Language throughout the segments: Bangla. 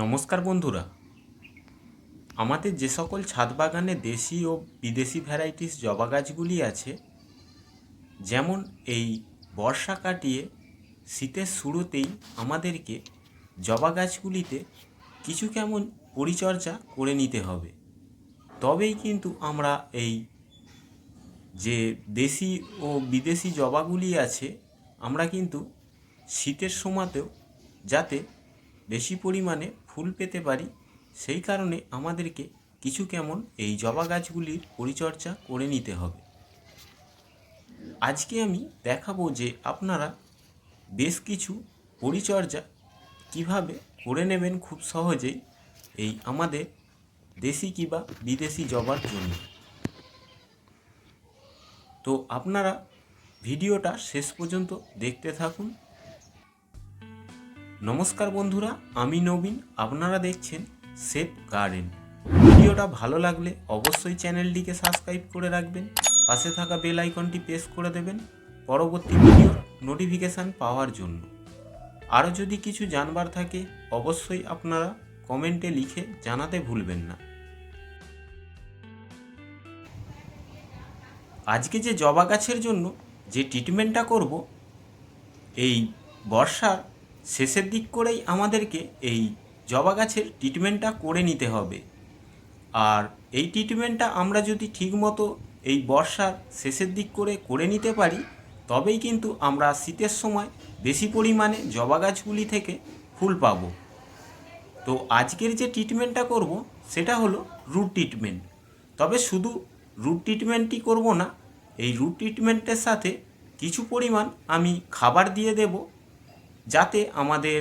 নমস্কার বন্ধুরা। আমাদের যে সকল ছাদ বাগানে দেশি ও বিদেশি ভ্যারাইটিস জবা গাছগুলি আছে, যেমন এই বর্ষা কাটিয়ে শীতের শুরুতেই আমাদেরকে জবা গাছগুলিতে কিছু কেমন পরিচর্যা করে নিতে হবে। তবেই কিন্তু আমরা এই যে দেশি ও বিদেশি জবাগুলি আছে, আমরা কিন্তু শীতের সময়তেও যাতে বেশি পরিমাণে ফুল পেতে পারি। সেই কারণে আমাদেরকে কিছু কেমন এই জবা গাছগুলির পরিচর্যা করে নিতে হবে। আজকে আমি দেখাবো যে আপনারা বেশ কিছু পরিচর্যা কীভাবে করে নেবেন খুব সহজেই এই আমাদের দেশি কিংবা বিদেশি জবার জন্য। তো আপনারা ভিডিওটা শেষ পর্যন্ত দেখতে থাকুন। নমস্কার বন্ধুরা, আমি নবীন, আপনারা দেখছেন সেফ গার্ডেন। ভিডিওটা ভালো লাগলে অবশ্যই চ্যানেলটিকে সাবস্ক্রাইব করে রাখবেন, পাশে থাকা বেল আইকনটি প্রেস করে দেবেন পরবর্তী ভিডিওর নোটিফিকেশান পাওয়ার জন্য। আরও যদি কিছু জানবার থাকে, অবশ্যই আপনারা কমেন্টে লিখে জানাতে ভুলবেন না। আজকে যে জবা গাছের জন্য যে ট্রিটমেন্টটা করব, এই বর্ষার শেষের দিক করেই আমাদেরকে এই জবা গাছের ট্রিটমেন্টটা করে নিতে হবে। আর এই ট্রিটমেন্টটা আমরা যদি ঠিকমতো এই বর্ষার শেষের দিক করে করে নিতে পারি, তবেই কিন্তু আমরা শীতের সময় বেশি পরিমাণে জবা গাছগুলি থেকে ফুল পাবো। তো আজকের যে ট্রিটমেন্টটা করব, সেটা হলো রুট ট্রিটমেন্ট তবে শুধু রুট ট্রিটমেন্টই করব না, এই রুট ট্রিটমেন্টের সাথে কিছু পরিমাণ আমি খাবার দিয়ে দেব। যাতে আমাদের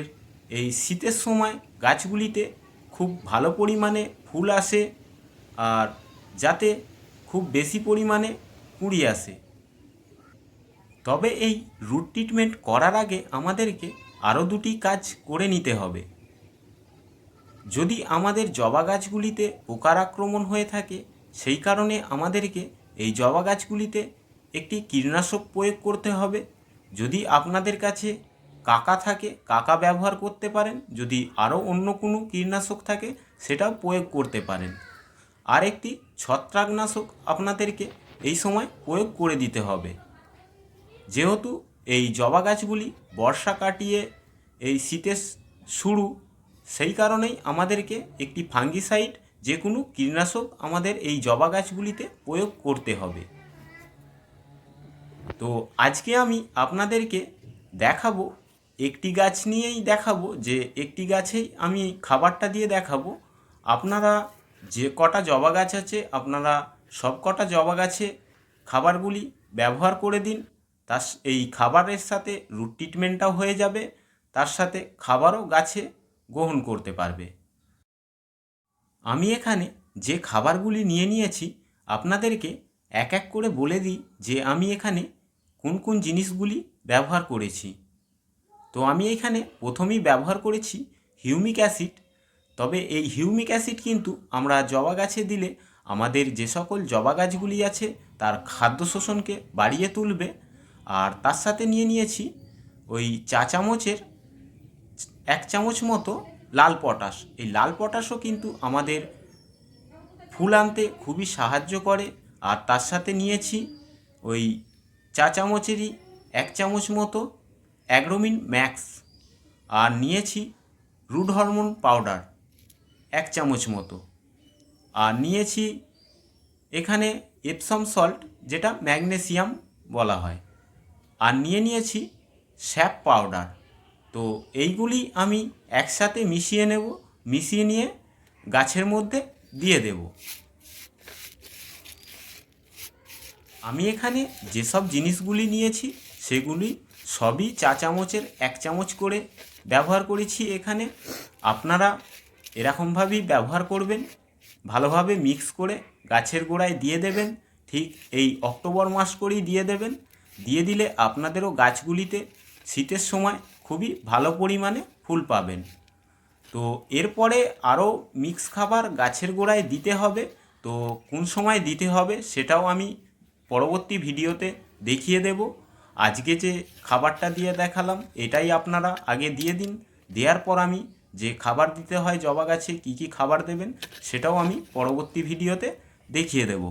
এই শীতের সময় গাছগুলিতে খুব ভালো পরিমাণে ফুল আসে আর যাতে খুব বেশি পরিমাণে কুঁড়ি আসে। তবে এই রুট ট্রিটমেন্ট করার আগে আমাদেরকে আরও দুটি কাজ করে নিতে হবে। যদি আমাদের জবা গাছগুলিতে পোকার আক্রমণ হয়ে থাকে, সেই কারণে আমাদেরকে এই জবা গাছগুলিতে একটি কীটনাশক প্রয়োগ করতে হবে। যদি আপনাদের কাছে কাকা থাকে, কাকা ব্যবহার করতে পারেন। যদি আরও অন্য কোনো কীটনাশক থাকে, সেটাও প্রয়োগ করতে পারেন। আর একটি ছত্রাকনাশক আপনাদেরকে এই সময় প্রয়োগ করে দিতে হবে। যেহেতু এই জবা গাছগুলি বর্ষা কাটিয়ে এই শীতের শুরু, সেই কারণেই আমাদেরকে একটি ফাঙ্গিসাইড, যে কোনো কীটনাশক আমাদের এই জবা গাছগুলিতে প্রয়োগ করতে হবে। তো আজকে আমি আপনাদেরকে দেখাবো একটি গাছ নিয়েই দেখাবো, যে একটি গাছেই আমি খাবারটা দিয়ে দেখাবো। আপনারা যে কটা জবা গাছ আছে, আপনারা সব কটা জবা গাছে খাবারগুলি ব্যবহার করে দিন। তার এই খাবারের সাথে রুট ট্রিটমেন্টটাও হয়ে যাবে, তার সাথে খাবারও গাছে গ্রহণ করতে পারবে। আমি এখানে যে খাবারগুলি নিয়ে নিয়েছি, আপনাদেরকে এক এক করে বলে দিই যে আমি এখানে কোন কোন জিনিসগুলি ব্যবহার করেছি। তো আমি এখানে প্রথমেই ব্যবহার করেছি হিউমিক অ্যাসিড। তবে এই হিউমিক অ্যাসিড কিন্তু আমরা জবা গাছে দিলে আমাদের যে সকল জবা গাছগুলি আছে তার খাদ্য শোষণকে বাড়িয়ে তুলবে। আর তার সাথে নিয়ে নিয়েছি ওই চা চামচের এক চামচ মতো লাল পটাশ। এই লাল পটাশও কিন্তু আমাদের ফুল আনতে খুবই সাহায্য করে। আর তার সাথে নিয়েছি ওই চা চামচেরই এক চামচ মতো অ্যাগ্রোমিন ম্যাক্স আর নিয়েছি রুট হরমোন পাউডার এক চামচ মতো। আর নিয়েছি এখানে এপসম সল্ট, যেটা ম্যাগনেসিয়াম বলা হয়। আর নিয়ে নিয়েছি স্যাপ পাউডার। তো এইগুলি আমি একসাথে মিশিয়ে নেব, মিশিয়ে নিয়ে গাছের মধ্যে দিয়ে দেব। আমি এখানে যেসব জিনিসগুলি নিয়েছি সেগুলি সবই চা চামচের এক চামচ করে ব্যবহার করেছি এখানে। আপনারা এরকমভাবেই ব্যবহার করবেন, ভালোভাবে মিক্স করে গাছের গোড়ায় দিয়ে দেবেন, ঠিক এই অক্টোবর মাস করেই দিয়ে দেবেন। দিয়ে দিলে আপনাদেরও গাছগুলিতে শীতের সময় খুবই ভালো পরিমাণে ফুল পাবেন। তো এরপরে আরও মিক্স খাবার গাছের গোড়ায় দিতে হবে। তো কোন সময় দিতে হবে সেটাও আমি পরবর্তী ভিডিওতে দেখিয়ে দেব। আজকে যে খাবারটা দিয়ে দেখালাম, এটাই আপনারা আগে দিয়ে দিন। দেওয়ার পর আমি যে খাবার দিতে হয় জবা গাছে কী কী খাবার দেবেন, সেটাও আমি পরবর্তী ভিডিওতে দেখিয়ে দেব।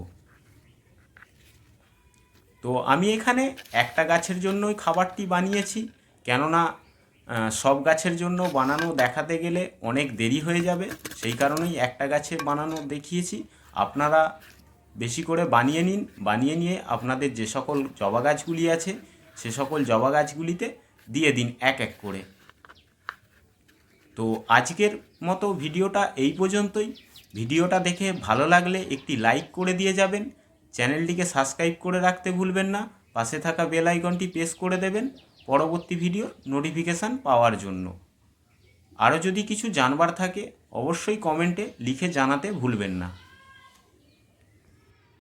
তো আমি এখানে একটা গাছের জন্যই খাবারটি বানিয়েছি, কেননা সব গাছের জন্য বানানো দেখাতে গেলে অনেক দেরি হয়ে যাবে। সেই কারণেই একটা গাছে বানানো দেখিয়েছি। আপনারা বেশি করে বানিয়ে নিন। বানিয়ে নিয়ে আপনাদের যে সকল জবা গাছগুলি আছে সে সকল জবা গাছগুলিতে দিয়ে দিন এক এক করে। তো আজকের মতো ভিডিওটা এই পর্যন্তই। ভিডিওটা দেখে ভালো লাগলে একটি লাইক করে দিয়ে যাবেন। চ্যানেলটিকে সাবস্ক্রাইব করে রাখতে ভুলবেন না। পাশে থাকা বেল আইকনটি প্রেস করে দেবেন পরবর্তী ভিডিওর নোটিফিকেশান পাওয়ার জন্য। আরও যদি কিছু জানবার থাকে, অবশ্যই কমেন্টে লিখে জানাতে ভুলবেন না।